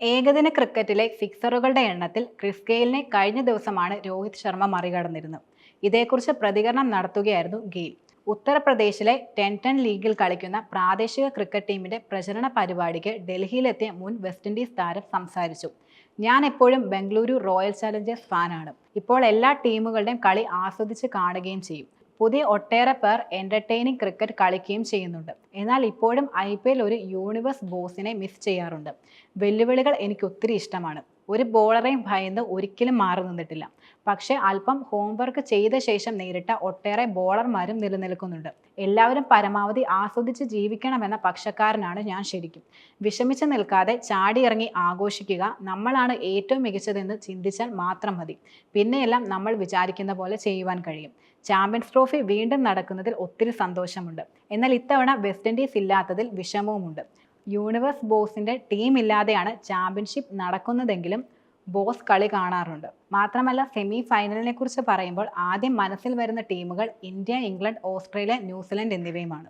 ഏകദിന ക്രിക്കറ്റിലെ സിക്സറുകളുടെ എണ്ണത്തിൽ ക്രിസ് ഗെയിലിനെ കഴിഞ്ഞ ദിവസമാണ് രോഹിത് ശർമ്മ മറികടന്നിരുന്നത്. ഇതേക്കുറിച്ച് പ്രതികരണം നടത്തുകയായിരുന്നു ഗെയിൽ. ഉത്തർപ്രദേശിലെ ടെൻടൺ ലീഗിൽ കളിക്കുന്ന പ്രാദേശിക ക്രിക്കറ്റ് ടീമിന്റെ പ്രചരണ പരിപാടിക്ക് ഡൽഹിയിലെത്തിയ മുൻ വെസ്റ്റ് ഇൻഡീസ് താരം സംസാരിച്ചു. ഞാൻ എപ്പോഴും ബംഗളൂരു റോയൽ ചലഞ്ചേഴ്സ് ഫാനാണ്. ഇപ്പോൾ എല്ലാ ടീമുകളുടെയും കളി ആസ്വദിച്ച് കാണുകയും ചെയ്യും. പുതിയ ഒട്ടേറെ പേർ എന്റർടൈനിങ് ക്രിക്കറ്റ് കളിക്കുകയും ചെയ്യുന്നുണ്ട്. എന്നാൽ ഇപ്പോഴും ഐ ഒരു യൂണിവേഴ്സ് ബോസിനെ മിസ് ചെയ്യാറുണ്ട്. വെല്ലുവിളികൾ എനിക്ക് ഒത്തിരി ഇഷ്ടമാണ്. ഒരു ബോളറെയും ഭയന്ന് ഒരിക്കലും മാറി നിന്നിട്ടില്ല. പക്ഷേ അല്പം ഹോംവർക്ക് ചെയ്ത ശേഷം നേരിട്ട ഒട്ടേറെ ബോളർമാരും നിലനിൽക്കുന്നുണ്ട്. എല്ലാവരും പരമാവധി ആസ്വദിച്ച് ജീവിക്കണമെന്ന പക്ഷക്കാരനാണ് ഞാൻ ശരിക്കും. വിഷമിച്ച് നിൽക്കാതെ ചാടിയിറങ്ങി ആഘോഷിക്കുക നമ്മളാണ് ഏറ്റവും മികച്ചതെന്ന് ചിന്തിച്ചാൽ മാത്രം മതി. പിന്നെയെല്ലാം നമ്മൾ വിചാരിക്കുന്ന പോലെ ചെയ്യുവാൻ കഴിയും. ചാമ്പ്യൻസ് ട്രോഫി വീണ്ടും നടക്കുന്നതിൽ ഒത്തിരി സന്തോഷമുണ്ട്. എന്നാൽ ഇത്തവണ വെസ്റ്റ് ഇൻഡീസ് ഇല്ലാത്തതിൽ വിഷമവുമുണ്ട്. യൂണിവേഴ്സ് ബോസിന്റെ ടീം ഇല്ലാതെയാണ് ചാമ്പ്യൻഷിപ്പ് നടക്കുന്നതെങ്കിലും ബോസ് കളി കാണാറുണ്ട്. മാത്രമല്ല സെമി ഫൈനലിനെ കുറിച്ച് പറയുമ്പോൾ ആദ്യം മനസ്സിൽ വരുന്ന ടീമുകൾ India England Australia New Zealand എന്നിവയുമാണ്.